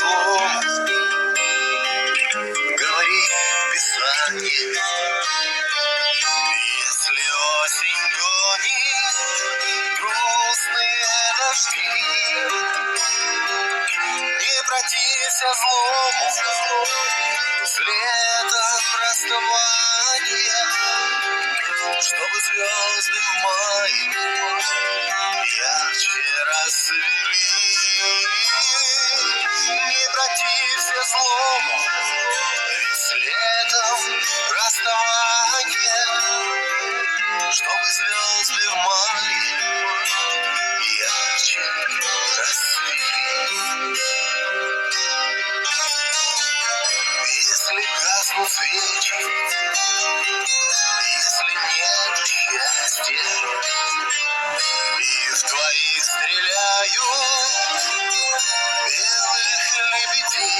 злому, говорит Писание. Если осень гонит грустные дожди, не протився злому, с летом расставания, чтобы звезды в мае ярче расцвели. Не протився злому, ведь с летом расставания, чтобы звезды в мае ярче расцвели. Если гаснут свечи, если нет счастья, и в твоих стреляют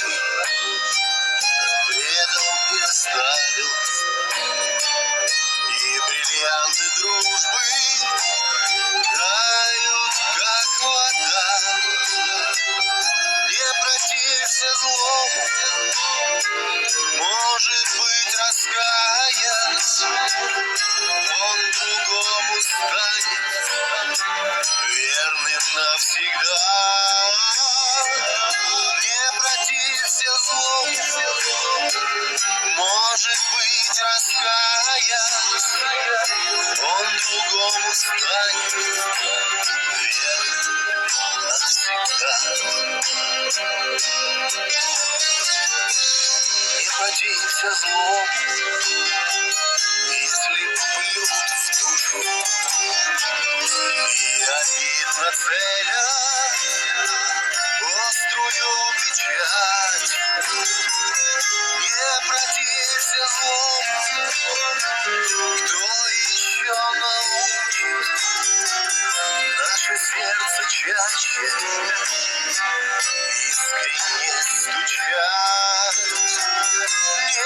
предал и оставил, и бриллианты дружбы тают, как вода, не протився злому, может быть, раскаясь, он другому станет верным навсегда. Протився злому, может быть, раскаясь, он другому станет. Навсегда. Не протився злому, если плюнут в душу и обидно целя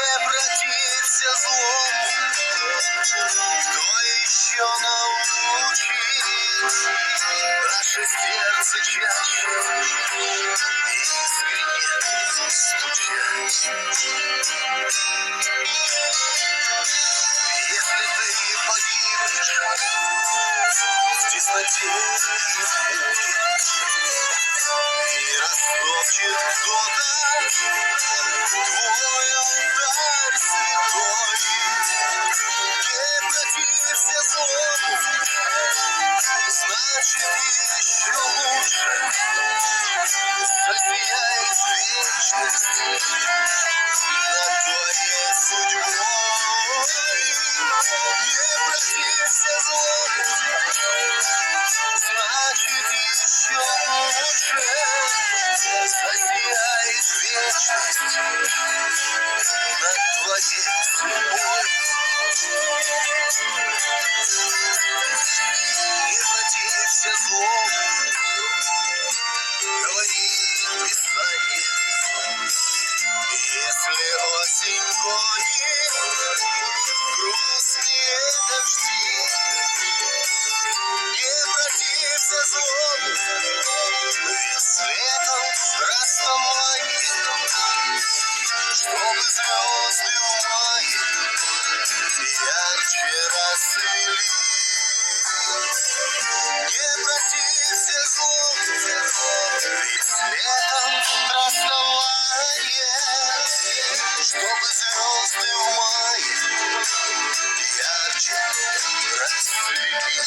Не протився злому, кто еще научит наше сердце чаще искренне стучать. Если ты погибнешь в тесноте и в муке, и растопчет кто-то засияет вечность над твоей судьбой. Не протився злому, значит еще лучше засияет вечность звезды в мае ярче расцвели. Не протився злом, ведь следом расставание, чтобы звезды в мае ярче расцвели.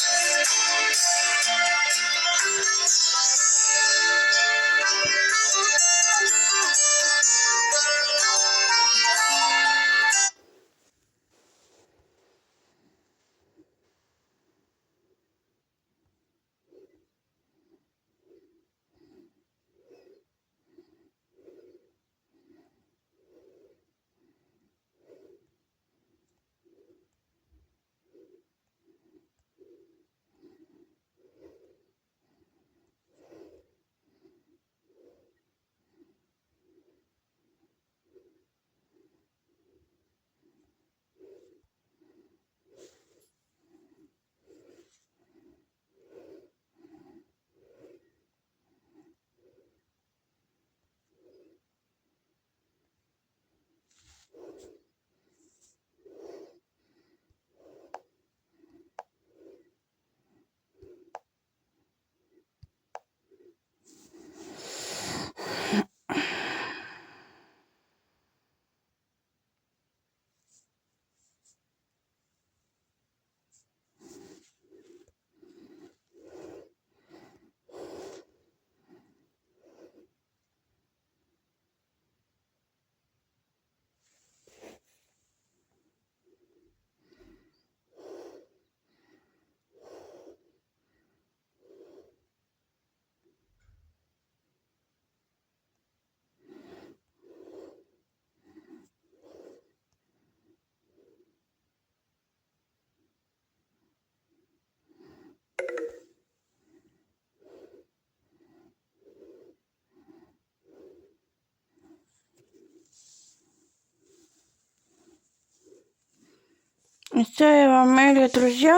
Це я вам, милі друзі,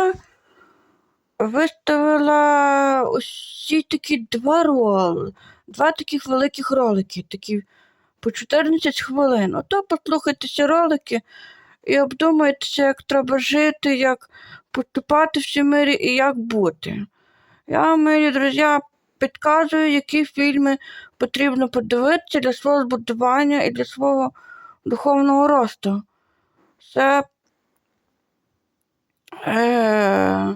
виставила усі такі два роли, два таких великих ролики, такі по 14 хвилин. Ото послухайте ці ролики і обдумайтеся, як треба жити, як поступати в цій мирі і як бути. Я вам, милі друзі, підказую, які фільми потрібно подивитися для свого збудування і для свого духовного росту. Це Е,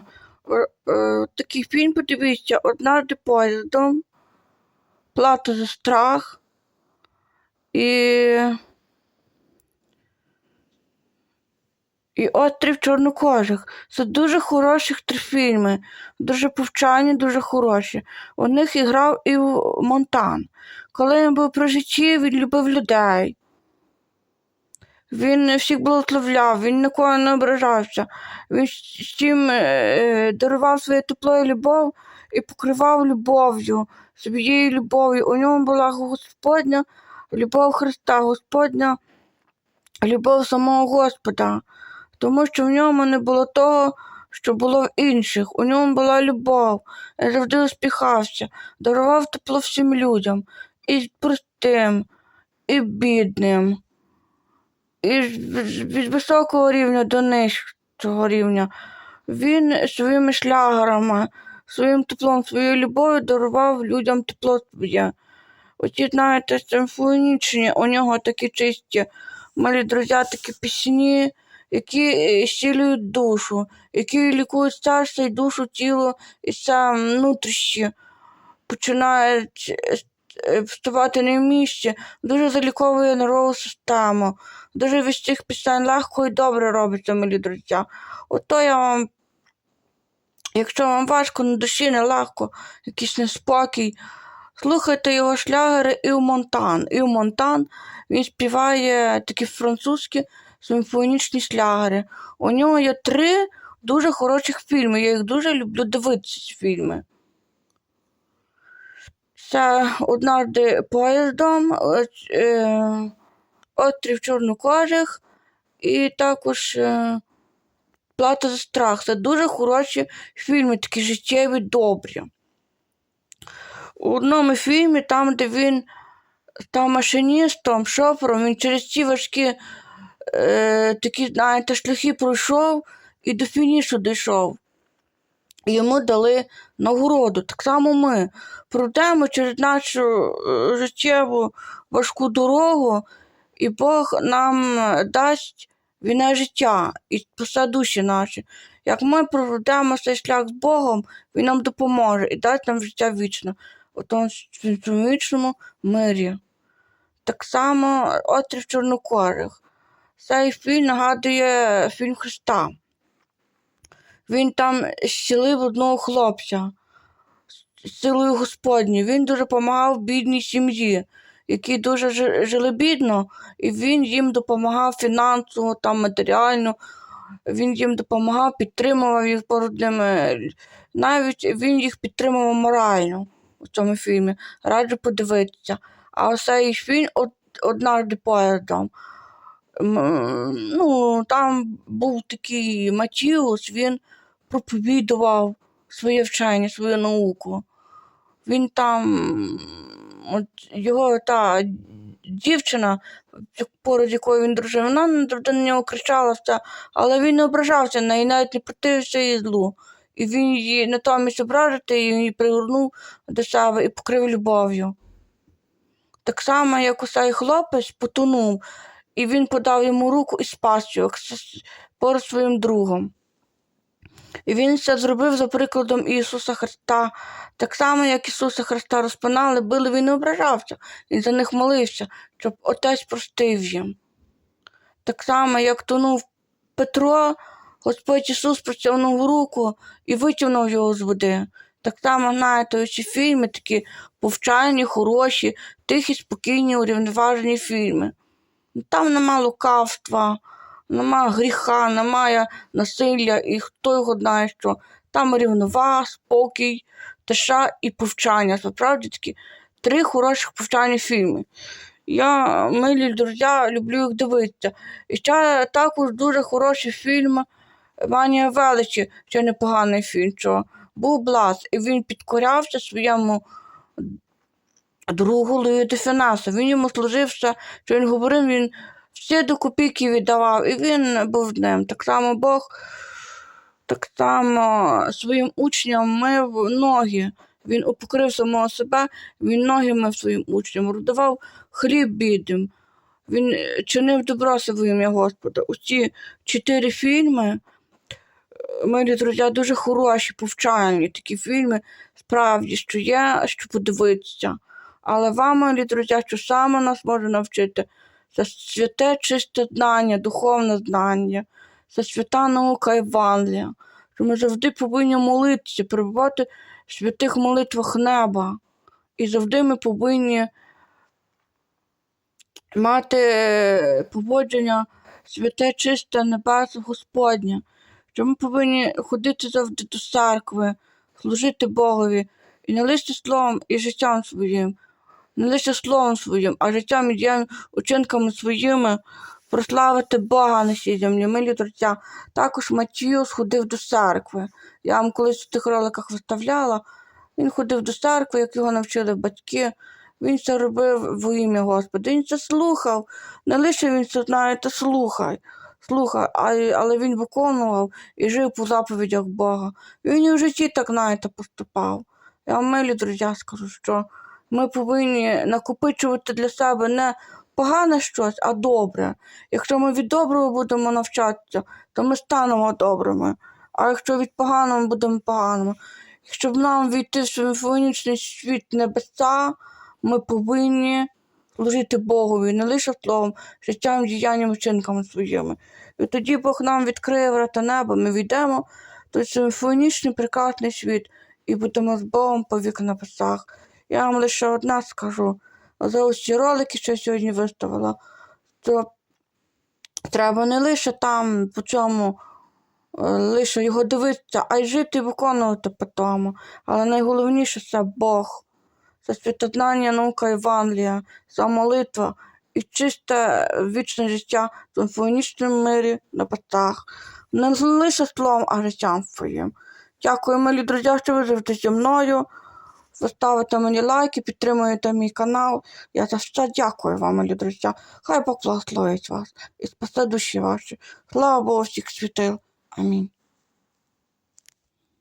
е, такий фільм подивіться однажды поїздом, плата за страх і. І острів чорнокожих. Це дуже хороші три фільми, дуже повчальні, дуже хороші. У них і грав і Монтан. Коли він був при житті, він любив людей. Він всіх благословляв, він ніколи не ображався. Він всім е, дарував своє тепло і любов і покривав любов'ю, своєю любов'ю. У ньому була Господня любов Христа, Господня любов самого Господа, тому що в ньому не було того, що було в інших. У ньому була любов, він завжди успіхався, дарував тепло всім людям, і простим, і бідним від високого рівня до нижчого рівня. Він своїми шлягерами, своїм теплом, своєю любов'ю дарував людям тепло своє. Оці, знаєте, симфонічні, у нього такі чисті, малі друзі, такі пісні, які е, зцілюють душу, які лікують серце і душу, тіло і сам внутрішні. Починають е, вставати на місці, дуже заліковує нервову систему. Дуже від цих пісень легко і добре робиться, милі друзі. Ото я вам, якщо вам важко на душі, не легко, якийсь неспокій, слухайте його шлягери і у Монтан. І у Монтан він співає такі французькі симфонічні шлягери. У нього є три дуже хороших фільми. Я їх дуже люблю дивитися ці фільми. Це однажды поїздом. е, е, Острів чорнокожих і також е, Плата за страх. Це дуже хороші фільми, такі життєві добрі. У одному фільмі, там, де він став машиністом, шофером, він через ці важкі е, такі, знаєте, шляхи пройшов і до фінішу дійшов. Йому дали нагороду. Так само ми пройдемо через нашу е, життєву важку дорогу. І Бог нам дасть війне життя і спасе душі наші. Як ми проведемо цей шлях з Богом, Він нам допоможе і дасть нам життя вічне у тому вічному мирі. Так само острів Чорнокожих. Цей фільм нагадує фільм Христа. Він там зцілив одного хлопця силою Господньою. Він дуже допомагав бідній сім'ї які дуже жили бідно, і він їм допомагав фінансово, там, матеріально, він їм допомагав, підтримував їх перед ними. Навіть він їх підтримував морально у цьому фільмі. Раджу подивитися. А цей фільм од, однажды поїздом. Ну, там був такий Матіус, він проповідував своє вчення, свою науку. Він там, от його та дівчина, поруч якою він дружив, вона на на нього кричала все, але він не ображався на неї, навіть не противився її злу. І він її натомість ображити, і її пригорнув до себе і покрив любов'ю. Так само, як цей хлопець потонув, і він подав йому руку і спас його поруч своїм другом. І він це зробив за прикладом Ісуса Христа. Так само, як Ісуса Христа розпинали, били, він не ображався, він за них молився, щоб Отець простив їм. Так само, як тонув Петро, Господь Ісус простягнув руку і витягнув його з води. Так само, знаєте, ці фільми такі повчальні, хороші, тихі, спокійні, урівноважені фільми. Там нема лукавства, нема гріха, немає насилля, і хто його знає, що там рівнова, спокій, тиша і повчання. Справді такі три хороших повчальні фільми. Я, милі друзі, люблю їх дивитися. І ще також дуже хороший фільм Манія величі, ще непоганий фільм, що був Блаз, і він підкорявся своєму другу Луї де Фінасу. Він йому служив що він говорив, він всі до копійки віддавав, і він був ним. Так само Бог, так само своїм учням мив ноги. Він упокрив самого себе, він ноги мив своїм учням, роздавав хліб бідним. Він чинив добро во ім'я Господа. Усі чотири фільми, е, милі друзі, дуже хороші, повчальні такі фільми, справді, що є, що подивитися. Але вам, милі друзі, що саме нас може навчити, це святе чисте знання, духовне знання, це свята наука Євангелія. Що ми завжди повинні молитися, перебувати в святих молитвах неба. І завжди ми повинні мати е, поводження святе, чисте небес Господнє. Що ми повинні ходити завжди до церкви, служити Богові і не лише словом і життям своїм, не лише словом своїм, а життям і діям, учинками своїми прославити Бога на цій землі. Милі друзі, також Матію сходив до церкви. Я вам колись в тих роликах виставляла. Він ходив до церкви, як його навчили батьки. Він це робив во ім'я Господа. Він це слухав. Не лише він це знає, та слухай. Слухай, але він виконував і жив по заповідях Бога. Він і в житті так, знаєте, поступав. Я вам, милі друзі, скажу, що ми повинні накопичувати для себе не погане щось, а добре. Якщо ми від доброго будемо навчатися, то ми станемо добрими. А якщо від поганого ми будемо поганими. Щоб нам війти в симфонічний світ небеса, ми повинні служити Богові не лише словом, життям, діянням, вчинками своїми. І тоді Бог нам відкриє врата неба, ми війдемо в той симфонічний прекрасний світ і будемо з Богом по вік небесах. Я вам лише одне скажу. За ці ролики, що я сьогодні виставила, то треба не лише там по цьому е, лише його дивитися, а й жити і виконувати по тому. Але найголовніше це Бог, це святознання, наука Євангелія, це молитва і чисте вічне життя в симфонічному мирі на пастах. Не лише словом, а життям своїм. Дякую, милі друзі, що ви завжди зі мною. Ви ставите мені лайки, підтримуєте мій канал. Я за все дякую вам, мої друзі. Хай Бог благословить вас і спасе душі ваші. Слава Богу всіх світил. Амінь.